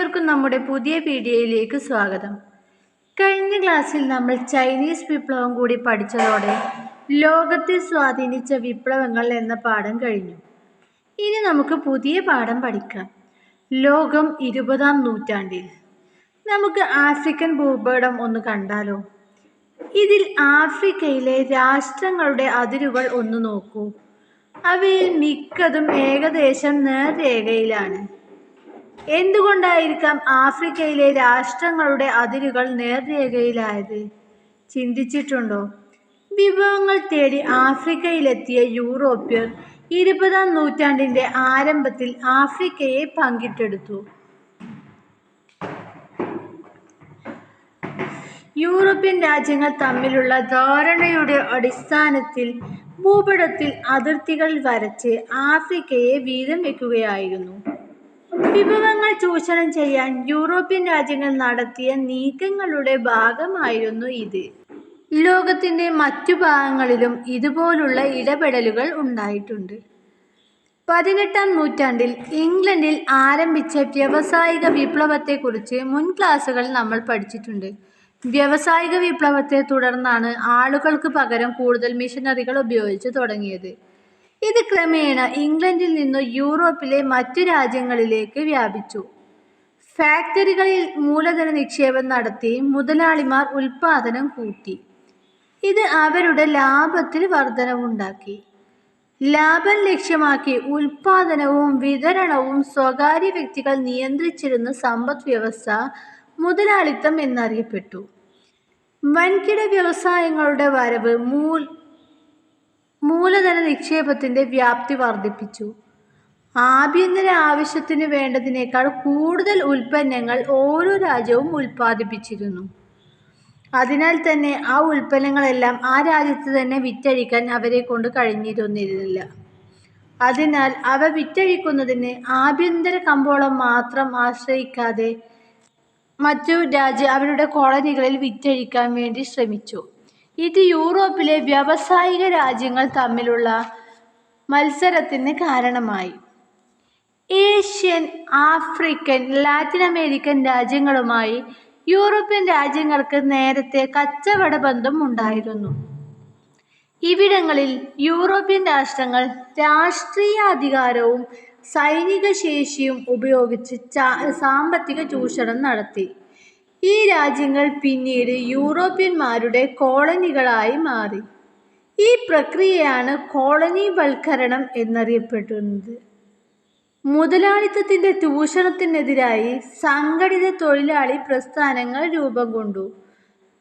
ഏവർക്കും നമ്മുടെ പുതിയ വീഡിയോയിലേക്ക് സ്വാഗതം. കഴിഞ്ഞ ക്ലാസ്സിൽ നമ്മൾ ചൈനീസ് വിപ്ലവം കൂടി പഠിച്ചതോടെ ലോകത്തെ സ്വാധീനിച്ച വിപ്ലവങ്ങൾ എന്ന പാഠം കഴിഞ്ഞു. ഇനി നമുക്ക് പുതിയ പാഠം പഠിക്കാം. ലോകം ഇരുപതാം നൂറ്റാണ്ടിൽ. നമുക്ക് ആഫ്രിക്കൻ ഭൂപടം ഒന്ന് കണ്ടാലോ? ഇതിൽ ആഫ്രിക്കയിലെ രാഷ്ട്രങ്ങളുടെ അതിരുകൾ ഒന്ന് നോക്കൂ. അവയിൽ മിക്കതും ഏകദേശം നേർരേഖയിലാണ്. എന്തുകൊണ്ടായിരിക്കാം ആഫ്രിക്കയിലെ രാഷ്ട്രങ്ങളുടെ അതിരുകൾ നേർരേഖയിലായത്? ചിന്തിച്ചിട്ടുണ്ടോ? വിഭവങ്ങൾ തേടി ആഫ്രിക്കയിലെത്തിയ യൂറോപ്യർ ഇരുപതാം നൂറ്റാണ്ടിന്റെ ആരംഭത്തിൽ ആഫ്രിക്കയെ പങ്കിട്ടെടുത്തു. യൂറോപ്യൻ രാജ്യങ്ങൾ തമ്മിലുള്ള ധാരണയുടെ അടിസ്ഥാനത്തിൽ ഭൂപടത്തിൽ അതിർത്തികൾ വരച്ച് ആഫ്രിക്കയെ വീതം വെക്കുകയായിരുന്നു. വിഭവങ്ങൾ ചൂഷണം ചെയ്യാൻ യൂറോപ്യൻ രാജ്യങ്ങൾ നടത്തിയ നീക്കങ്ങളുടെ ഭാഗമായിരുന്നു ഇത്. ലോകത്തിന്റെ മറ്റു ഭാഗങ്ങളിലും ഇതുപോലുള്ള ഇടപെടലുകൾ ഉണ്ടായിട്ടുണ്ട്. പതിനെട്ടാം നൂറ്റാണ്ടിൽ ഇംഗ്ലണ്ടിൽ ആരംഭിച്ച വ്യാവസായിക വിപ്ലവത്തെക്കുറിച്ച് മുൻ ക്ലാസ്സുകൾ നമ്മൾ പഠിച്ചിട്ടുണ്ട്. വ്യാവസായിക വിപ്ലവത്തെ തുടർന്നാണ് ആളുകൾക്ക് പകരം കൂടുതൽ മിഷനറികൾ ഉപയോഗിച്ച് തുടങ്ങിയത്. ഇത് ക്രമേണ ഇംഗ്ലണ്ടിൽ നിന്ന് യൂറോപ്പിലെ മറ്റു രാജ്യങ്ങളിലേക്ക് വ്യാപിച്ചു. ഫാക്ടറികളിൽ മൂലധന നിക്ഷേപം നടത്തി മുതലാളിമാർ ഉൽപാദനം കൂട്ടി. ഇത് അവരുടെ ലാഭത്തിൽ വർധനവുണ്ടാക്കി. ലാഭം ലക്ഷ്യമാക്കി ഉൽപാദനവും വിതരണവും സ്വകാര്യ വ്യക്തികൾ നിയന്ത്രിച്ചിരുന്ന സമ്പദ് വ്യവസ്ഥ മുതലാളിത്തം എന്നറിയപ്പെട്ടു. വൻകിട വ്യവസായങ്ങളുടെ വരവ് മൂൽ മൂലധന നിക്ഷേപത്തിന്റെ വ്യാപ്തി വർദ്ധിപ്പിച്ചു. ആഭ്യന്തര ആവശ്യത്തിന് വേണ്ടതിനേക്കാൾ കൂടുതൽ ഉൽപ്പന്നങ്ങൾ ഓരോ രാജ്യവും ഉൽപ്പാദിപ്പിച്ചിരുന്നു. അതിനാൽ തന്നെ ആ ഉൽപ്പന്നങ്ങളെല്ലാം ആ രാജ്യത്ത് തന്നെ വിറ്റഴിക്കാൻ അവരെ കൊണ്ട് കഴിഞ്ഞിരുന്നിരുന്നില്ല. അതിനാൽ അവ വിറ്റഴിക്കുന്നതിന് ആഭ്യന്തര കമ്പോളം മാത്രം ആശ്രയിക്കാതെ മറ്റു രാജ്യ അവരുടെ കോളനികളിൽ വിറ്റഴിക്കാൻ വേണ്ടി ശ്രമിച്ചു. ഇത് യൂറോപ്പിലെ വ്യാവസായിക രാജ്യങ്ങൾ തമ്മിലുള്ള മത്സരത്തിന് കാരണമായി. ഏഷ്യൻ ആഫ്രിക്കൻ ലാറ്റിൻ അമേരിക്കൻ രാജ്യങ്ങളുമായി യൂറോപ്യൻ രാജ്യങ്ങൾക്ക് നേരത്തെ കച്ചവട ബന്ധം ഉണ്ടായിരുന്നു. ഇവിടങ്ങളിൽ യൂറോപ്യൻ രാഷ്ട്രങ്ങൾ രാഷ്ട്രീയ അധികാരവും സൈനിക ശേഷിയും ഉപയോഗിച്ച് സാമ്പത്തിക ചൂഷണം നടത്തി. ഈ രാജ്യങ്ങൾ പിന്നീട് യൂറോപ്യന്മാരുടെ കോളനികളായി മാറി. ഈ പ്രക്രിയയാണ് കോളനിവൽക്കരണം എന്നറിയപ്പെടുന്നത് മുതലാളിത്തത്തിന്റെ ചൂഷണത്തിനെതിരായി സംഘടിത തൊഴിലാളി പ്രസ്ഥാനങ്ങൾ രൂപം കൊണ്ടു.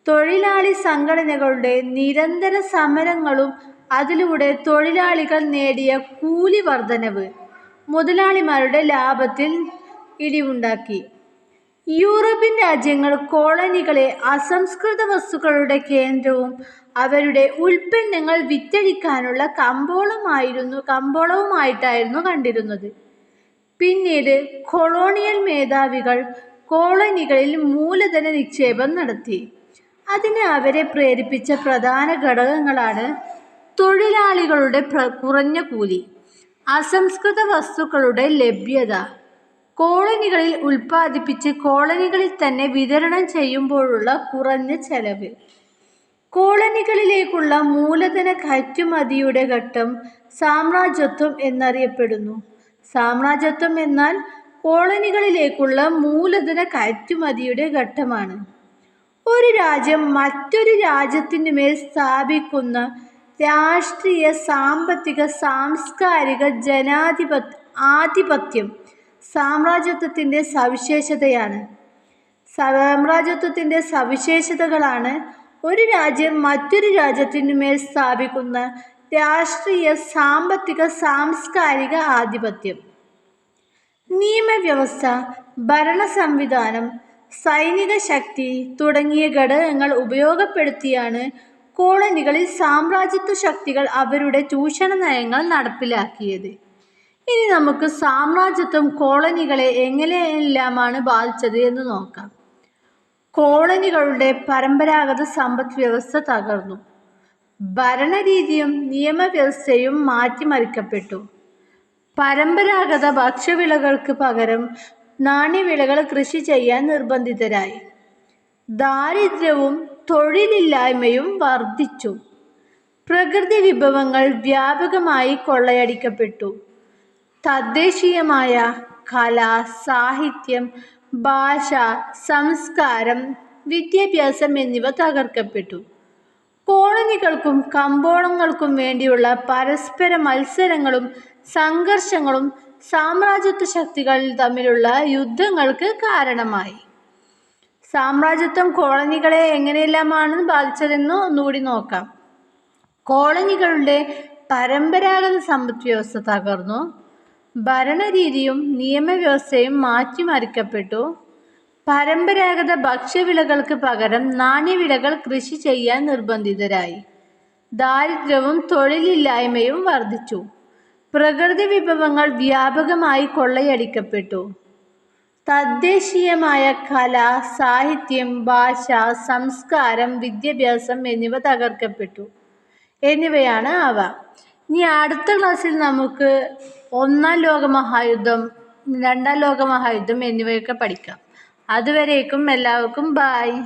തൊഴിലാളി സംഘടനകളുടെ നിരന്തര സമരങ്ങളും അതിലൂടെ തൊഴിലാളികൾ നേടിയ കൂലി വർധനവ് മുതലാളിമാരുടെ ലാഭത്തിൽ ഇടിവുണ്ടാക്കി. യൂറോപ്യൻ രാജ്യങ്ങൾ കോളനികളെ അസംസ്കൃത വസ്തുക്കളുടെ കേന്ദ്രവും അവരുടെ ഉൽപ്പന്നങ്ങൾ വിറ്റഴിക്കാനുള്ള കമ്പോളമായിരുന്നു കമ്പോളവുമായിട്ടായിരുന്നു കണ്ടിരുന്നത്. പിന്നീട് കൊളോണിയൽ മേധാവികൾ കോളനികളിൽ മൂലധന നിക്ഷേപം നടത്തി. അതിന് അവരെ പ്രേരിപ്പിച്ച പ്രധാന ഘടകങ്ങളാണ് തൊഴിലാളികളുടെ കുറഞ്ഞ കൂലി അസംസ്കൃത വസ്തുക്കളുടെ ലഭ്യത കോളനികളിൽ ഉൽപ്പാദിപ്പിച്ച് കോളനികളിൽ തന്നെ വിതരണം ചെയ്യുമ്പോഴുള്ള കുറഞ്ഞ ചെലവ്. കോളനികളിലേക്കുള്ള മൂലധന കയറ്റുമതിയുടെ ഘട്ടം സാമ്രാജ്യത്വം എന്നറിയപ്പെടുന്നു. സാമ്രാജ്യത്വം എന്നാൽ കോളനികളിലേക്കുള്ള മൂലധന കയറ്റുമതിയുടെ ഘട്ടമാണ്. ഒരു രാജ്യം മറ്റൊരു രാജ്യത്തിനു മേൽ സ്ഥാപിക്കുന്ന രാഷ്ട്രീയ സാമ്പത്തിക സാംസ്കാരിക ജനാധിപത്യ ആധിപത്യം സാമ്രാജ്യത്വത്തിന്റെ സവിശേഷതയാണ്. സാമ്രാജ്യത്വത്തിന്റെ സവിശേഷതകളാണ് ഒരു രാജ്യം മറ്റൊരു രാജ്യത്തിനു മേൽ സ്ഥാപിക്കുന്ന രാഷ്ട്രീയ സാമ്പത്തിക സാംസ്കാരിക ആധിപത്യം. നിയമവ്യവസ്ഥ ഭരണ സംവിധാനം സൈനിക ശക്തി തുടങ്ങിയ ഘടകങ്ങൾ ഉപയോഗപ്പെടുത്തിയാണ് കോളനികളിൽ സാമ്രാജ്യത്വ ശക്തികൾ അവരുടെ ചൂഷണ നയങ്ങൾ നടപ്പിലാക്കിയത്. ഇനി നമുക്ക് സാമ്രാജ്യത്വം കോളനികളെ എങ്ങനെയെല്ലാമാണ് ബാധിച്ചത് എന്ന് നോക്കാം. കോളനികളുടെ പരമ്പരാഗത സമ്പദ് വ്യവസ്ഥ തകർന്നു. ഭരണരീതിയും നിയമവ്യവസ്ഥയും മാറ്റിമറിക്കപ്പെട്ടു. പരമ്പരാഗത ഭക്ഷ്യവിളകൾക്ക് പകരം നാണ്യവിളകൾ കൃഷി ചെയ്യാൻ നിർബന്ധിതരായി. ദാരിദ്ര്യവും തൊഴിലില്ലായ്മയും വർദ്ധിച്ചു. പ്രകൃതി വിഭവങ്ങൾ വ്യാപകമായി കൊള്ളയടിക്കപ്പെട്ടു. തദ്ദേശീയമായ കല സാഹിത്യം ഭാഷ സംസ്കാരം വിദ്യാഭ്യാസം എന്നിവ തകർക്കപ്പെട്ടു. കോളനികൾക്കും കമ്പോളങ്ങൾക്കും വേണ്ടിയുള്ള പരസ്പര മത്സരങ്ങളും സംഘർഷങ്ങളും സാമ്രാജ്യത്വ ശക്തികൾ തമ്മിലുള്ള യുദ്ധങ്ങൾക്ക് കാരണമായി. സാമ്രാജ്യത്വം കോളനികളെ എങ്ങനെയെല്ലാമാണ് ബാധിച്ചതെന്ന് ഒന്നുകൂടി നോക്കാം. കോളനികളുടെ പരമ്പരാഗത സമ്പദ് വ്യവസ്ഥ തകർന്നു. ഭരണരീതിയും നിയമവ്യവസ്ഥയും മാറ്റിമറിക്കപ്പെട്ടു. പരമ്പരാഗത ഭക്ഷ്യവിളകൾക്ക് പകരം നാണ്യവിളകൾ കൃഷി ചെയ്യാൻ നിർബന്ധിതരായി. ദാരിദ്ര്യവും തൊഴിലില്ലായ്മയും വർദ്ധിച്ചു. പ്രകൃതി വിഭവങ്ങൾ വ്യാപകമായി കൊള്ളയടിക്കപ്പെട്ടു. തദ്ദേശീയമായ കല സാഹിത്യം ഭാഷ സംസ്കാരം വിദ്യാഭ്യാസം എന്നിവ തകർക്കപ്പെട്ടു. എന്നിവയാണ് അവ. ഇനി അടുത്ത ക്ലാസ്സിൽ നമുക്ക് ഒന്നാം ലോകമഹായുദ്ധം രണ്ടാം ലോകമഹായുദ്ധം എന്നിവയൊക്കെ പഠിക്കാം. അതുവരേക്കും എല്ലാവർക്കും ബായ്